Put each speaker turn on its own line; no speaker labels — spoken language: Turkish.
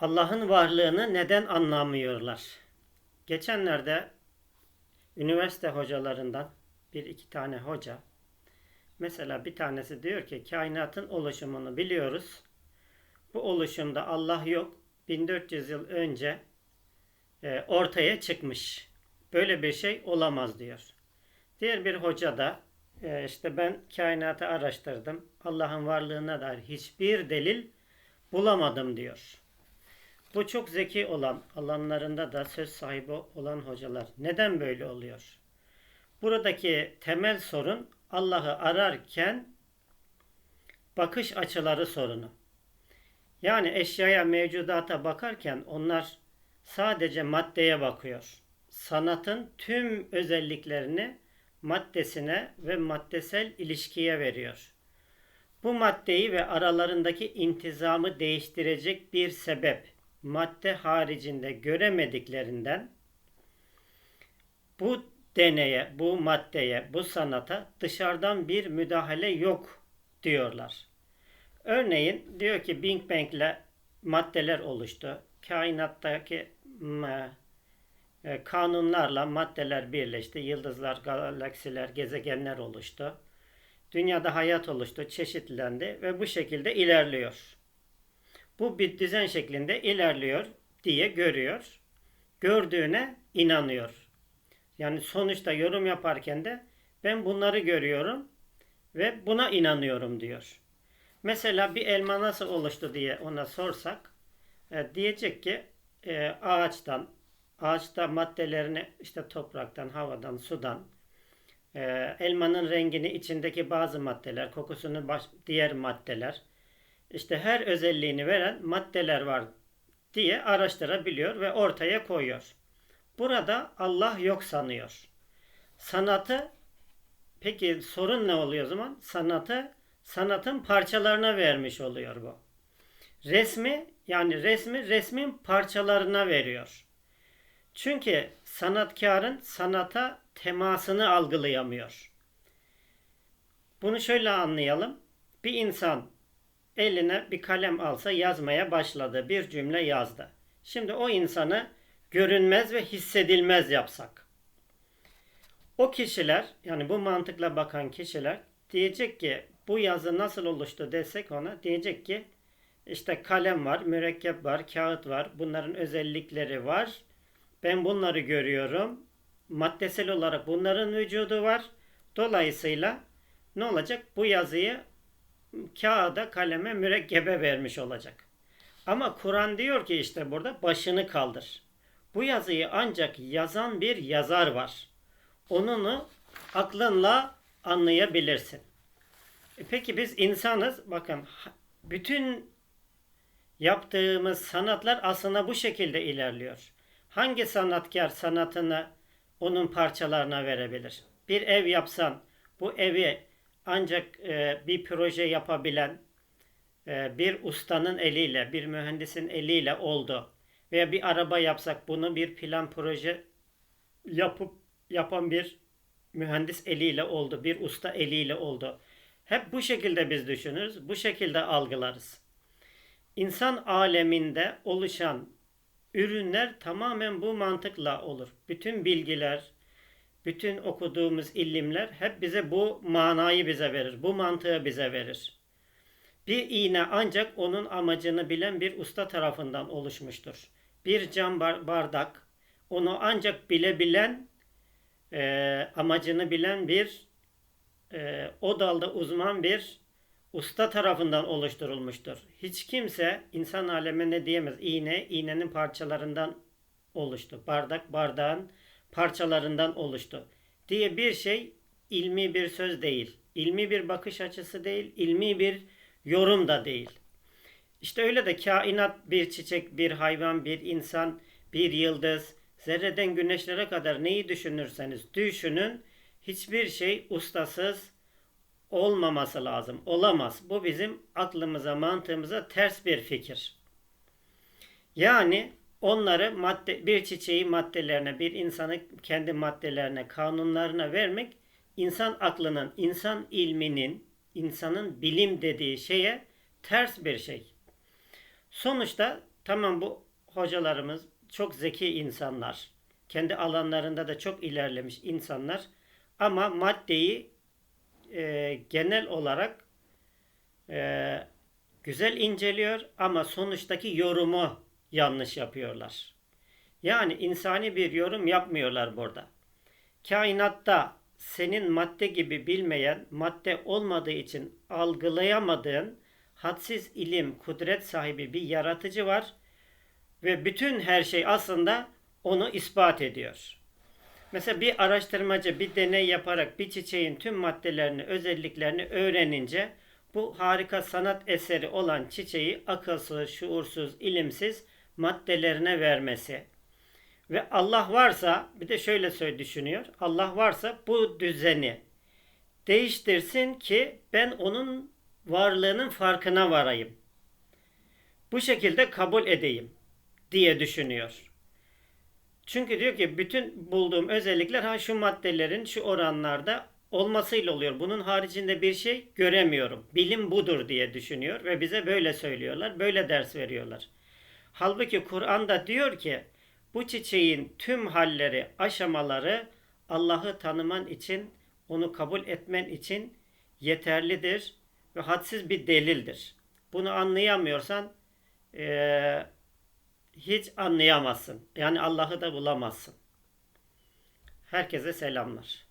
Allah'ın varlığını neden anlamıyorlar? Geçenlerde üniversite hocalarından bir iki tane hoca mesela bir tanesi diyor ki kainatın oluşumunu biliyoruz. Bu oluşumda Allah yok. 1400 yıl önce e, ortaya çıkmış. Böyle bir şey olamaz diyor. Diğer bir hoca da e, işte ben kainatı araştırdım. Allah'ın varlığına dair hiçbir delil bulamadım diyor. Bu çok zeki olan, alanlarında da söz sahibi olan hocalar. Neden böyle oluyor? Buradaki temel sorun Allah'ı ararken bakış açıları sorunu. Yani eşyaya, mevcudata bakarken onlar sadece maddeye bakıyor. Sanatın tüm özelliklerini maddesine ve maddesel ilişkiye veriyor. Bu maddeyi ve aralarındaki intizamı değiştirecek bir sebep madde haricinde göremediklerinden bu deneye, bu maddeye, bu sanata dışarıdan bir müdahale yok diyorlar. Örneğin diyor ki Big Bang ile maddeler oluştu. Kainattaki e, kanunlarla maddeler birleşti. Yıldızlar, galaksiler, gezegenler oluştu. Dünyada hayat oluştu, çeşitlendi ve bu şekilde ilerliyor. Bu bir düzen şeklinde ilerliyor diye görüyor. Gördüğüne inanıyor. Yani sonuçta yorum yaparken de ben bunları görüyorum ve buna inanıyorum diyor. Mesela bir elma nasıl oluştu diye ona sorsak e, diyecek ki e, ağaçtan, ağaçta maddelerini işte topraktan, havadan, sudan, e, elmanın rengini içindeki bazı maddeler, kokusunu baş, diğer maddeler, işte her özelliğini veren maddeler var diye araştırabiliyor ve ortaya koyuyor. Burada Allah yok sanıyor. Sanatı peki sorun ne oluyor o zaman? Sanatı sanatın parçalarına vermiş oluyor bu. Resmi yani resmi resmin parçalarına veriyor. Çünkü sanatkarın sanata temasını algılayamıyor. Bunu şöyle anlayalım. Bir insan eline bir kalem alsa yazmaya başladı. Bir cümle yazdı. Şimdi o insanı görünmez ve hissedilmez yapsak. O kişiler yani bu mantıkla bakan kişiler diyecek ki bu yazı nasıl oluştu desek ona diyecek ki işte kalem var, mürekkep var, kağıt var. Bunların özellikleri var. Ben bunları görüyorum. Maddesel olarak bunların vücudu var. Dolayısıyla ne olacak? Bu yazıyı kağıda, kaleme, mürekkebe vermiş olacak. Ama Kur'an diyor ki işte burada başını kaldır. Bu yazıyı ancak yazan bir yazar var. Onunu aklınla anlayabilirsin. E peki biz insanız. Bakın bütün yaptığımız sanatlar aslında bu şekilde ilerliyor. Hangi sanatkar sanatını onun parçalarına verebilir? Bir ev yapsan bu evi ancak e, bir proje yapabilen e, bir ustanın eliyle, bir mühendisin eliyle oldu. Veya bir araba yapsak bunu bir plan proje yapıp yapan bir mühendis eliyle oldu, bir usta eliyle oldu. Hep bu şekilde biz düşünürüz, bu şekilde algılarız. İnsan aleminde oluşan ürünler tamamen bu mantıkla olur. Bütün bilgiler, bütün okuduğumuz ilimler hep bize bu manayı bize verir. Bu mantığı bize verir. Bir iğne ancak onun amacını bilen bir usta tarafından oluşmuştur. Bir cam bardak onu ancak bilebilen e, amacını bilen bir e, o dalda uzman bir usta tarafından oluşturulmuştur. Hiç kimse insan aleme ne diyemez. İğne, iğnenin parçalarından oluştu. Bardak, bardağın parçalarından oluştu. Diye bir şey ilmi bir söz değil. İlmi bir bakış açısı değil. ilmi bir yorum da değil. İşte öyle de kainat bir çiçek, bir hayvan, bir insan, bir yıldız, zerreden güneşlere kadar neyi düşünürseniz düşünün hiçbir şey ustasız olmaması lazım. Olamaz. Bu bizim aklımıza, mantığımıza ters bir fikir. Yani onları madde, bir çiçeği maddelerine, bir insanı kendi maddelerine, kanunlarına vermek insan aklının, insan ilminin, insanın bilim dediği şeye ters bir şey. Sonuçta Tamam bu hocalarımız çok zeki insanlar. Kendi alanlarında da çok ilerlemiş insanlar. Ama maddeyi e, genel olarak e, güzel inceliyor ama sonuçtaki yorumu yanlış yapıyorlar. Yani insani bir yorum yapmıyorlar burada. Kainatta senin madde gibi bilmeyen, madde olmadığı için algılayamadığın hadsiz ilim, kudret sahibi bir yaratıcı var ve bütün her şey aslında onu ispat ediyor. Mesela bir araştırmacı bir deney yaparak bir çiçeğin tüm maddelerini, özelliklerini öğrenince bu harika sanat eseri olan çiçeği akılsız, şuursuz, ilimsiz maddelerine vermesi. Ve Allah varsa bir de şöyle söyle düşünüyor. Allah varsa bu düzeni değiştirsin ki ben onun varlığının farkına varayım. Bu şekilde kabul edeyim diye düşünüyor. Çünkü diyor ki bütün bulduğum özellikler ha şu maddelerin şu oranlarda olmasıyla oluyor. Bunun haricinde bir şey göremiyorum. Bilim budur diye düşünüyor ve bize böyle söylüyorlar. Böyle ders veriyorlar. Halbuki Kur'an'da diyor ki bu çiçeğin tüm halleri, aşamaları Allah'ı tanıman için, onu kabul etmen için yeterlidir ve hadsiz bir delildir. Bunu anlayamıyorsan eee, hiç anlayamazsın. Yani Allah'ı da bulamazsın. Herkese selamlar.